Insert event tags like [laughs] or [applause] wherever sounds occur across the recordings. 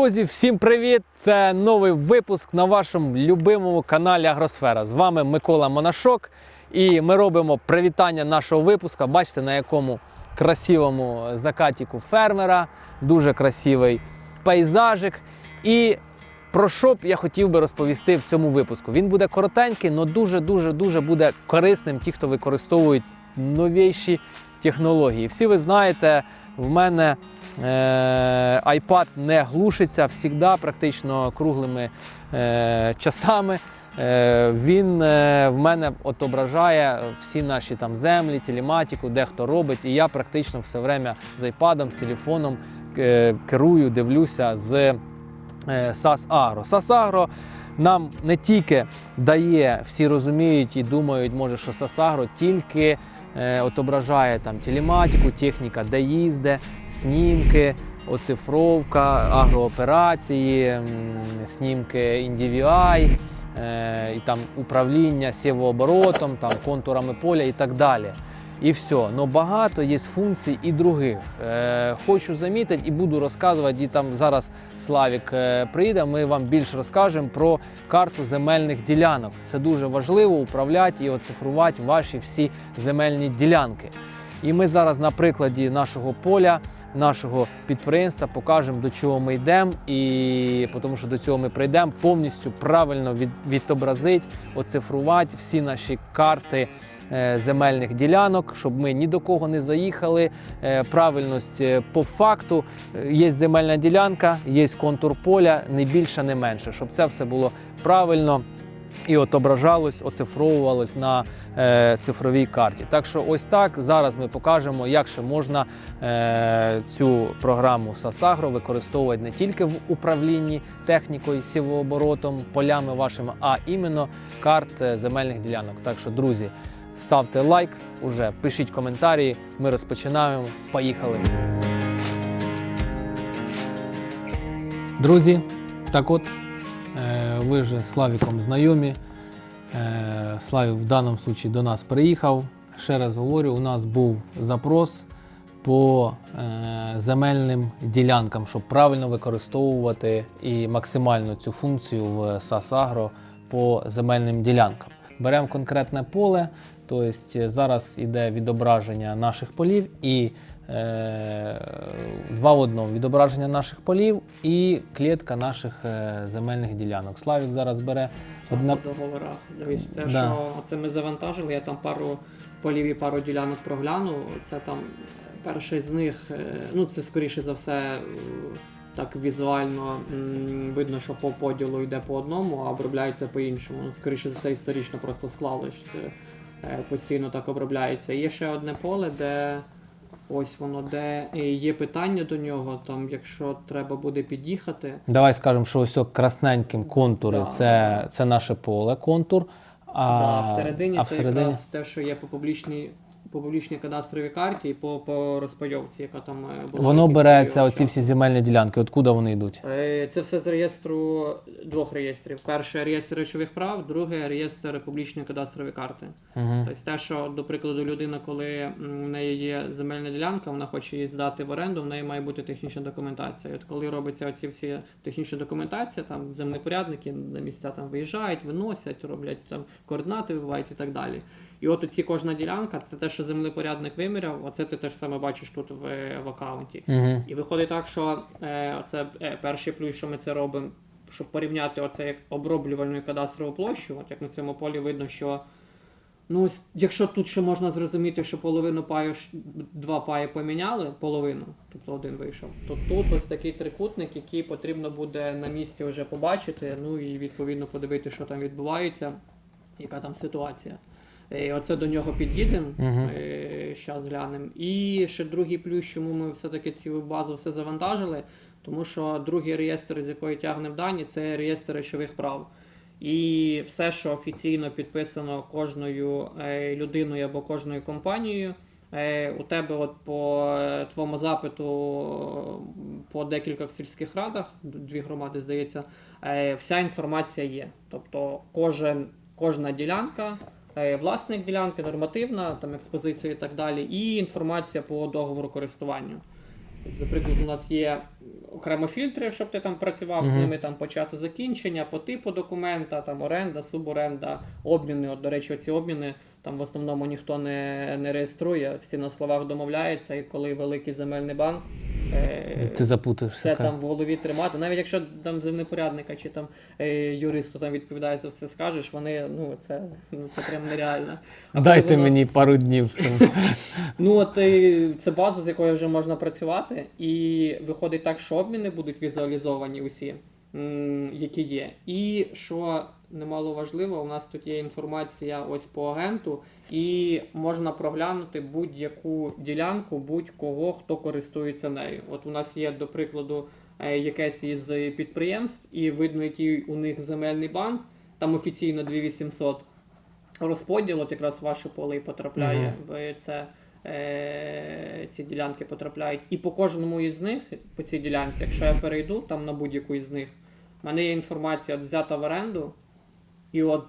Друзі, всім привіт! Це новий випуск на вашому любимому каналі Агросфера. З вами Микола Монашок. І ми робимо привітання нашого випуска. Бачите, на якому красивому закатіку фермера, дуже красивий пейзажик. І про що б я хотів би розповісти в цьому випуску. Він буде коротенький, але дуже-дуже дуже буде корисним ті, хто використовують новіші технології. Всі ви знаєте, в мене iPad не глушиться завжди, практично круглими е, часами. Е, він е, в мене отображає всі наші там землі, телематику, де хто робить. І я практично все время з iPad, з телефоном е, керую, дивлюся з е, SAS Agro. SAS Agro нам не тільки дає, всі розуміють і думають, може, що SAS Agro тільки е, отображає там телематику, техніка, де їзде, снімки, оцифровка, агрооперації, снімки NDVI, е, і там управління сівооборотом, там контурами поля і так далі. І все. Но багато є функцій і других. Е, хочу замітити і буду розказувати. І там зараз Славік е, прийде. Ми вам більше розкажемо про карту земельних ділянок. Це дуже важливо управляти і оцифрувати ваші всі земельні ділянки. І ми зараз на прикладі нашого поля, нашого підприємства покажемо, до чого ми йдемо, і тому що до цього ми прийдемо повністю правильно від, відобразити, оцифрувати всі наші карти е, земельних ділянок, щоб ми ні до кого не заїхали. Е, Правильність е, по факту. Є земельна ділянка, є контур поля, не більше, не менше, щоб це все було правильно і отображалось, оцифровувалось на е, цифровій карті. Так що ось так зараз ми покажемо, як ще можна е, цю програму Сасагро використовувати не тільки в управлінні технікою, сівооборотом, полями вашими, а іменно карт е, земельних ділянок. Так що, друзі, ставте лайк, уже пишіть коментарі. Ми розпочинаємо. Поїхали! Друзі, так от Ви вже з Славіком знайомі. Е, Славік в даному випадку до нас приїхав. Ще раз говорю, у нас був запрос по е, земельним ділянкам, щоб правильно використовувати і максимально цю функцію в SAS Agro по земельним ділянкам. Беремо конкретне поле, тобто зараз іде відображення наших полів і два в одному відображення наших полів і клітка наших е, земельних ділянок. Славік зараз бере одна. по договорах. Дивись, те, Да. що це ми завантажили, я там пару полів і пару ділянок проглянув. Це там перший з них, е, ну це скоріше за все. е, Так візуально видно, що по поділу йде по одному, а обробляється по-іншому. Ну, Скоріше за все, історично просто склалось, що е, постійно так обробляється. Є ще одне поле, де ось воно, де е, є питання до нього. Там, якщо треба буде під'їхати, Давай скажемо, що ось красненьким контури Да. це, це наше поле контур. А, Да, всередині а це всередині якраз те, що є по публічній, по публічній кадастровій карті і по, по розпайовці, яка там е, була. воно якийсь береться, період оці часу. всі земельні ділянки. Откуда вони йдуть? Е, Це все з реєстру двох реєстрів. Перше реєстр речових прав, друге реєстр публічної кадастрової карти. Угу. Тобто те, що, до прикладу, людина, коли м, в неї є земельна ділянка, вона хоче її здати в оренду, в неї має бути технічна документація. І От коли робиться оці всі технічні документація, там землепорядники на місця там виїжджають, виносять, роблять там координати, вибивають і так далі. І от оці кожна ділянка, це те, що землепорядник виміряв, оце ти теж саме бачиш тут в, в аккаунті. Угу. І виходить так, що е, це е, перший плюс, що ми це робимо, щоб порівняти оце як оброблювальну і кадастрову площу. От як на цьому полі видно, що ну, якщо тут ще можна зрозуміти, що половину паю, два паї поміняли, половину, тобто один вийшов, то тут ось такий трикутник, який потрібно буде на місці вже побачити, ну і відповідно подивитися, що там відбувається, яка там ситуація. І оце до нього під'їдемо, зараз глянемо. І ще другий плюс, чому ми все-таки цю базу все завантажили, тому що другий реєстр, з якої тягнемо дані, це реєстр речових прав. І все, що офіційно підписано кожною е, людиною або кожною компанією, е, у тебе от по е, твоєму запиту е, по декілька сільських радах, дві громади, здається, е, вся інформація є. Тобто кожен, кожна ділянка, е, власник ділянки, нормативна, там експозиція і так далі, і інформація по договору користування. Тобто, Наприклад, у нас є окремо фільтри, щоб ти там працював з ними там по часу закінчення, по типу документа, там оренда, суборенда, обміни. От, до речі, ці обміни там в основному ніхто не, не реєструє, всі на словах домовляються, і коли великий земельний банк. Е, Ти запутався. все там в голові тримати. Навіть якщо там землепорядника чи там е, юрист, хто там відповідає за все, скажеш, вони ну це, ну, це прям нереально. А коли Дайте воно- мені пару днів. [laughs] Ну от е, це база, з якою вже можна працювати, і виходить так, що обміни будуть візуалізовані усі, м, які є. І що немало важливо, у нас тут є інформація ось по агенту, і можна проглянути будь-яку ділянку, будь-кого, хто користується нею. От у нас є, до прикладу, е, якесь із підприємств, і видно, який у них земельний банк, там офіційно 2800 розподіл, от якраз ваше поле і потрапляє в це. Е, ці ділянки потрапляють. І по кожному із них, по цій ділянці, якщо я перейду там на будь-яку із них, в мене є інформація от взята в оренду, і от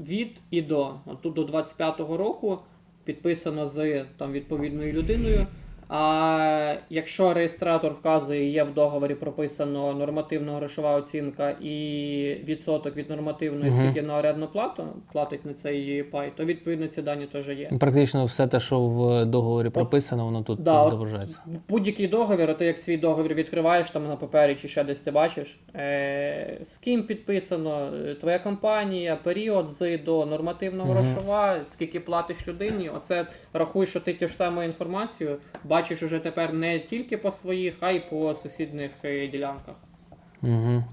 від і до. От тут до 25-го року підписано з там, відповідною людиною. А якщо реєстратор вказує, є в договорі прописано нормативна грошова оцінка і відсоток від нормативної, Мгм. скільки на орендну плату платить на цей пай, то відповідно ці дані теж є. Практично все те, що в договорі прописано, воно тут Да, от відображається. Будь-який договір, а ти як свій договір відкриваєш там на папері чи ще десь ти бачиш, е, з ким підписано, е, твоя компанія, період з до нормативного Мгм. грошова, скільки платиш людині. Оце рахуй, що ти ту ж саму інформацію бачиш уже тепер не тільки по своїх, а й по сусідних е, ділянках. Угу.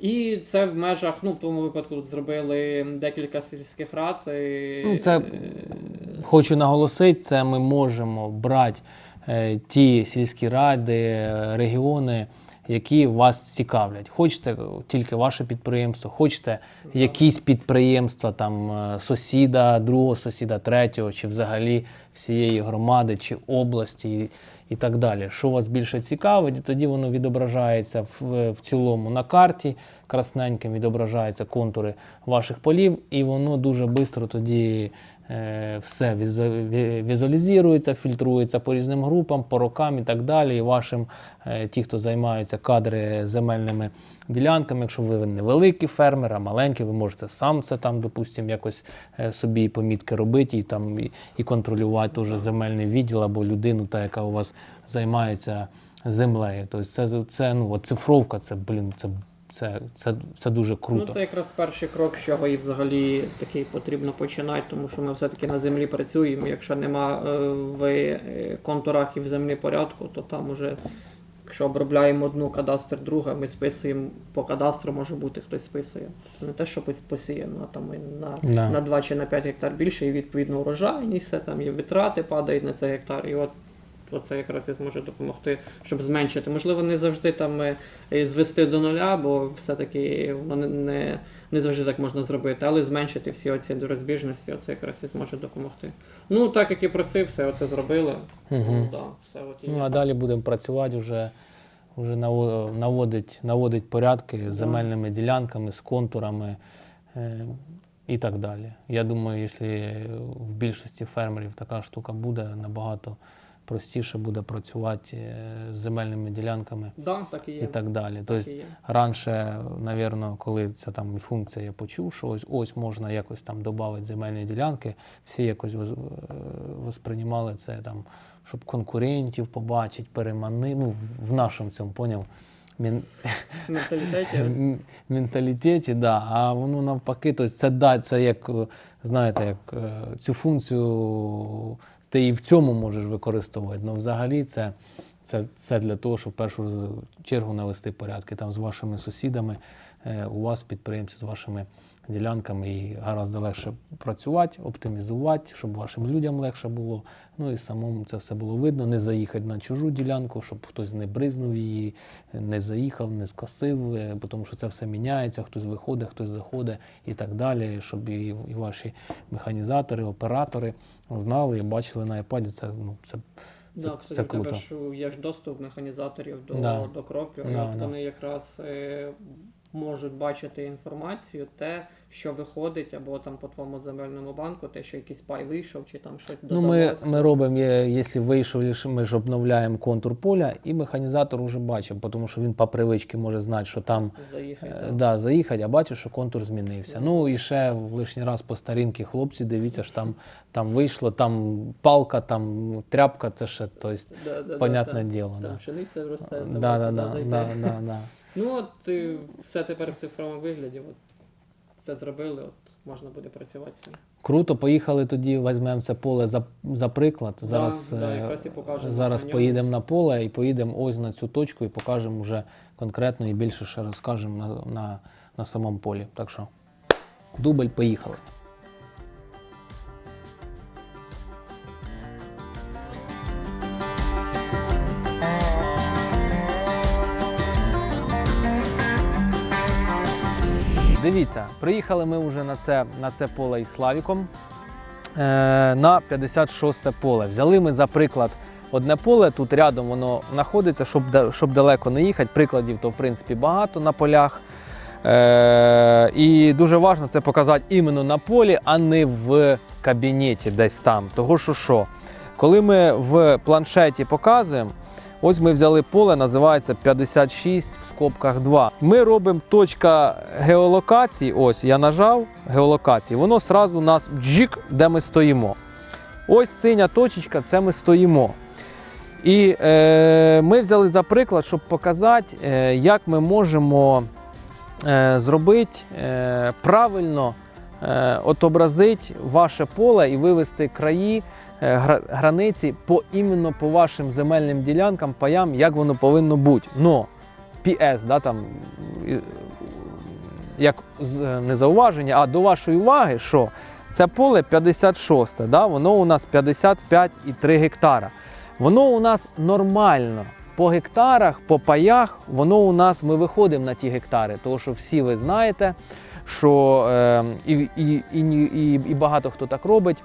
І це в межах, ну в тому випадку тут зробили декілька сільських рад. е, Ну, це- е, Хочу наголосити, це ми можемо брати е, ті сільські ради, регіони, які вас цікавлять. Хочете тільки ваше підприємство, хочете якісь підприємства, там е, сусіда, другого сусіда, третього, чи взагалі всієї громади, чи області і, і так далі. Що вас більше цікавить, тоді воно відображається в, в цілому на карті, красненьким відображаються контури ваших полів, і воно дуже швидко тоді все візуалізується, фільтрується по різним групам, по рокам і так далі. І вашим, е, ті, хто займаються кадри земельними ділянками, якщо ви не великий фермер, а маленький, ви можете сам це там, допустимо, якось е, собі помітки робити і там і, і контролювати теж земельний відділ або людину, та яка у вас займається землею. Тобто це, це ну, от цифровка, це блін, це, це, це, це дуже круто. Ну, це якраз перший крок, з чого і взагалі такий потрібно починати, тому що ми все-таки на землі працюємо. Якщо нема е, в е, контурах і в землі порядку, то там уже, якщо обробляємо одну кадастр, друга, ми списуємо по кадастру, може бути хтось списує. Не те, що пос- посіяно, а там на, Да. на 2 чи на 5 гектар більше, і відповідно урожайність, все там є витрати падають на цей гектар. І от Оце якраз і зможе допомогти, щоб зменшити. Можливо, не завжди там е, звести до нуля, бо все-таки воно не, не, не завжди так можна зробити, але зменшити всі оці розбіжності, оце якраз і зможе допомогти. Ну, так як і просив, все оце зробили. Мгм. Ну, да, все от і Ну, а далі будемо працювати вже, вже наводить, наводить порядки з земельними ділянками, з контурами е, і так далі. Я думаю, якщо в більшості фермерів така штука буде, набагато простіше буде працювати е, з земельними ділянками Да, так і є. і так далі. Так Тобто і є. Раніше, навірно, коли ця там функція я почув, що ось ось можна якось там додати земельні ділянки, всі якось е, восприймали це там, щоб конкурентів побачити, перемани. Ну, в- нашому цьому поняв. Мін... Менталітеті. [laughs] менталітеті, да. а воно навпаки, тобто це да, це як, знаєте, як е, цю функцію ти і в цьому можеш використовувати. Ну, взагалі, це, це, це для того, щоб в першу чергу навести порядки там з вашими сусідами, е, у вас підприємці з вашими ділянками і гораздо легше працювати, оптимізувати, щоб вашим людям легше було. Ну і самому це все було видно, не заїхати на чужу ділянку, щоб хтось не бризнув її, не заїхав, не скосив, е, тому що це все міняється, хтось виходить, хтось заходить і так далі, щоб і, і ваші механізатори, оператори знали і бачили на iPad. Це, ну, це, це, Да, це у тебе ж є ж доступ механізаторів до, Да. до кропів. Да, от да. вони якраз е, можуть бачити інформацію, те, що виходить, або там по твоєму земельному банку, те, що якийсь пай вийшов, чи там щось Ну, ми, ми робимо, якщо вийшов, ми ж обновляємо контур поля, і механізатор вже бачив, тому що він по привичці може знати, що там заїхати. е, да, заїхати, а бачиш, що контур змінився. Да. Ну і ще в лишній раз по старінки хлопці, дивіться, що там, там вийшло, там палка, там тряпка, це ще, тобто, Да, да, да, понятне діло. Там Да. пшениця росте, Да, да, да, да, да, да. Ну от е, все тепер в цифровому вигляді. От, це зробили, от можна буде працювати з цим. Круто, поїхали тоді, візьмемо це поле за, за приклад. Зараз, да, е, якраз і покажемо зараз на ньому. поїдемо на поле і поїдемо ось на цю точку і покажемо вже конкретно і більше ще розкажемо на, на, на самому полі. Так що дубль, поїхали. Дивіться, приїхали ми вже на це, на це поле із Славіком е, на 56 поле. Взяли ми за приклад одне поле, тут рядом воно знаходиться, щоб, щоб далеко не їхати. Прикладів то в принципі багато на полях. Е, і дуже важливо це показати іменно на полі, а не в кабінеті десь там. Того що що, коли ми в планшеті показуємо, ось ми взяли поле, називається 56 в скобках 2. Ми робимо точка геолокації. Ось я нажав геолокації, воно сразу у нас джик, де ми стоїмо. Ось синя точечка, це ми стоїмо. І е, ми взяли за приклад, щоб показати, е, як ми можемо е, зробити е, правильно е, отобразити ваше поле і вивести краї, е, гра- границі по іменно по вашим земельним ділянкам, паям, як воно повинно бути. Но PS, да, там, як е, не зауваження, а до вашої уваги, що це поле 56, да, воно у нас 55,3 гектара. Воно у нас нормально. По гектарах, по паях, воно у нас ми виходимо на ті гектари, тому що всі ви знаєте, що е, і, і, і, і багато хто так робить.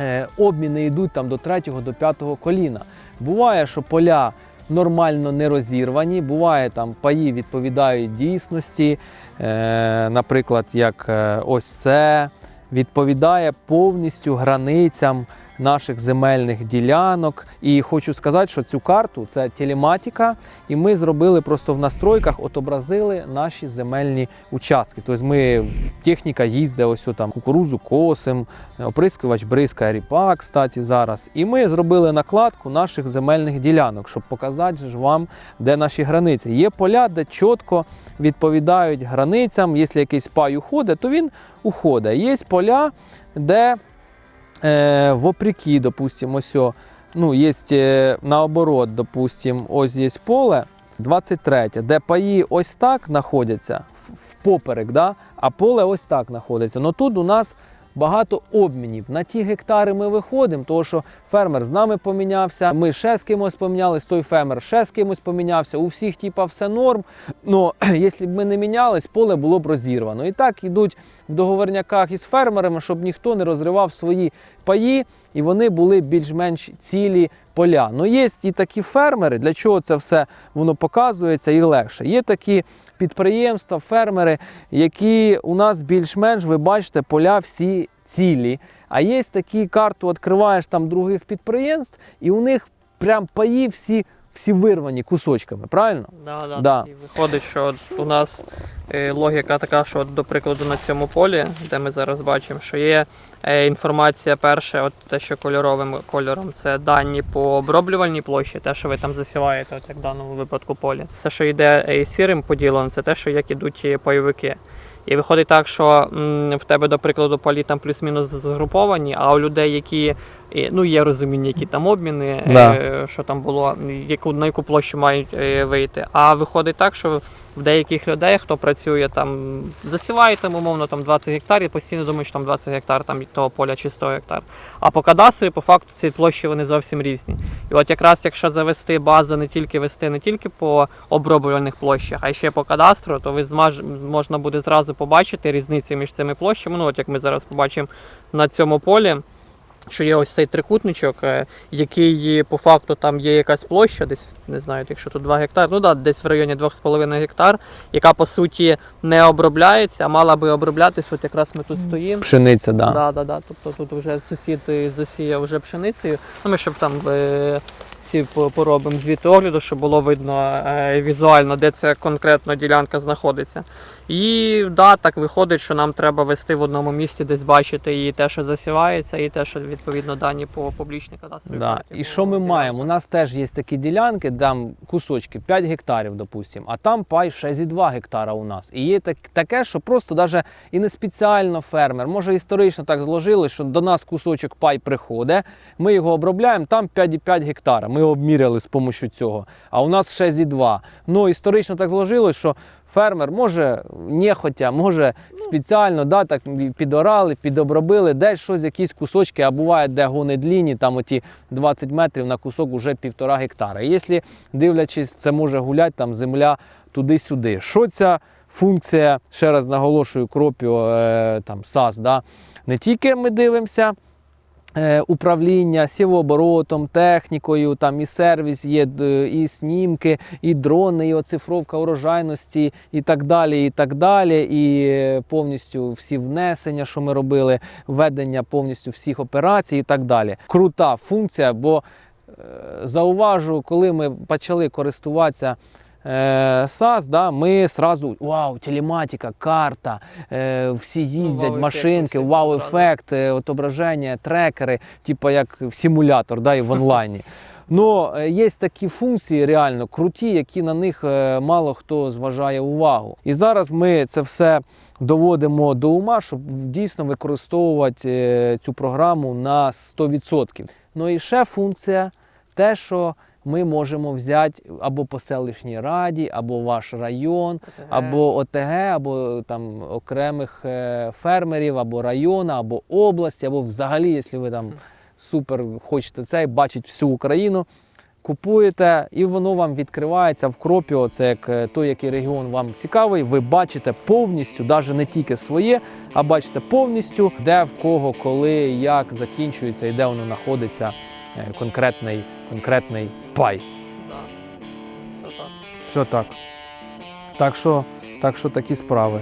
Е, обміни йдуть там до третього, до п'ятого коліна. Буває, що поля нормально не розірвані, буває там паї відповідають дійсності. Е, наприклад, як е, ось це відповідає повністю границям наших земельних ділянок. І хочу сказати, що цю карту це телематика, і ми зробили просто в настройках, отобразили наші земельні участки. Тобто ми техніка їздить, ось там кукурузу косим, оприскувач бризкає ріпак, кстати, зараз. І ми зробили накладку наших земельних ділянок, щоб показати ж вам, де наші границі. Є поля, де чітко відповідають границям. Якщо якийсь пай уходить, то він уходить. Є поля, де е, вопреки, допустимо, ось, о, ну, є е, наоборот, допустим, ось є поле. 23, де паї ось так знаходяться в- впоперек, да? а поле ось так знаходиться. Ну тут у нас багато обмінів. На ті гектари ми виходимо, тому що фермер з нами помінявся, ми ще з кимось помінялись, той фермер ще з кимось помінявся. У всіх типа все норм. Ну, [clears throat] якщо б ми не мінялись, поле було б розірвано. І так йдуть в договорняках із фермерами, щоб ніхто не розривав свої паї, і вони були більш-менш цілі поля. Ну є і такі фермери, для чого це все воно показується і легше. Є такі підприємства, фермери, які у нас більш-менш, ви бачите, поля всі цілі. А є такі карту, відкриваєш там других підприємств, і у них прям паї всі, всі вирвані кусочками, правильно? Да, да. Да. І виходить, що у нас е, логіка така, що до прикладу на цьому полі, де ми зараз бачимо, що є інформація перша, от те, що кольоровим кольором, це дані по оброблювальній площі, те, що ви там засіваєте, от як в даному випадку полі. Це, що йде е, сірим поділом, це те, що як ідуть е, пайовики. І виходить так, що в тебе, до прикладу, полі там плюс-мінус згруповані, а у людей, які е, ну є розуміння, які там обміни, Да. е, що там було, яку на яку площу мають е, вийти. А виходить так, що в деяких людей, хто працює там, засіває там умовно там 20 гектарів, постійно думають, що там 20 гектар там від того поля чи 100 гектар. А по кадастрі, по факту, ці площі вони зовсім різні. І от якраз якщо завести базу не тільки вести не тільки по оброблювальних площах, а ще по кадастру, то ви змаж, можна буде зразу побачити різницю між цими площами. Ну, от як ми зараз побачимо на цьому полі. Що є ось цей трикутничок, е, який по факту там є якась площа, десь не знаю, якщо тут 2 гектари, ну да, десь в районі 2,5 гектар, яка по суті не обробляється, а мала би оброблятися. От якраз ми тут стоїмо. Пшениця, да. Да, да, да. Тобто тут вже сусід засіяв вже пшеницею. Ну, ми щоб там е, ці поробимо звіти огляду, щоб було видно е, візуально, де ця конкретно ділянка знаходиться. І да, так виходить, що нам треба вести в одному місці, десь бачити і те, що засівається, і те, що відповідно дані по публічній кадастровій Да. І що ми маємо? У нас теж є такі ділянки, там кусочки 5 гектарів, допустимо, а там пай 6,2 гектара у нас. І є так, таке, що просто навіть і не спеціально фермер, може історично так зложилось, що до нас кусочок пай приходить, ми його обробляємо, там 5,5 гектара. Ми обміряли з допомогою цього. А у нас 6,2. Ну, історично так зложилось, що фермер може нехотя, може спеціально да, так підорали, підобробили, десь щось, якісь кусочки, а буває, де гони длінні, там оті 20 метрів на кусок уже півтора гектара. І якщо дивлячись, це може гуляти там земля туди-сюди. Що ця функція, ще раз наголошую, кропіо, е, там САС, да? не тільки ми дивимося. Е, Управління сівооборотом, технікою, там і сервіс є, і снімки, і дрони, і оцифровка урожайності, і так далі. І так далі. І повністю всі внесення, що ми робили, введення повністю всіх операцій, і так далі. Крута функція, бо е, зауважу, коли ми почали користуватися. Е, САС, да, ми сразу вау, телематика, карта, е, всі їздять, вау-ефект машинки, вау-ефект, е, отображення, трекери, типу як в симулятор, да, і в онлайні. [laughs] Ну, є такі функції реально круті, які на них мало хто зважає увагу. І зараз ми це все доводимо до ума, щоб дійсно використовувати цю програму на 100%. Ну і ще функція те, що ми можемо взяти або по селищній раді, або ваш район, ОТГ. або ОТГ, або там окремих е, фермерів, або району, або області, або взагалі, якщо ви там супер хочете це, бачить всю Україну. Купуєте, і воно вам відкривається в кропіо. Це як е, той, який регіон вам цікавий. Ви бачите повністю, навіть не тільки своє, а бачите повністю, де в кого, коли, як закінчується і де воно знаходиться конкретний, конкретний пай. Да. Все так. Все так. Так що, так що такі справи.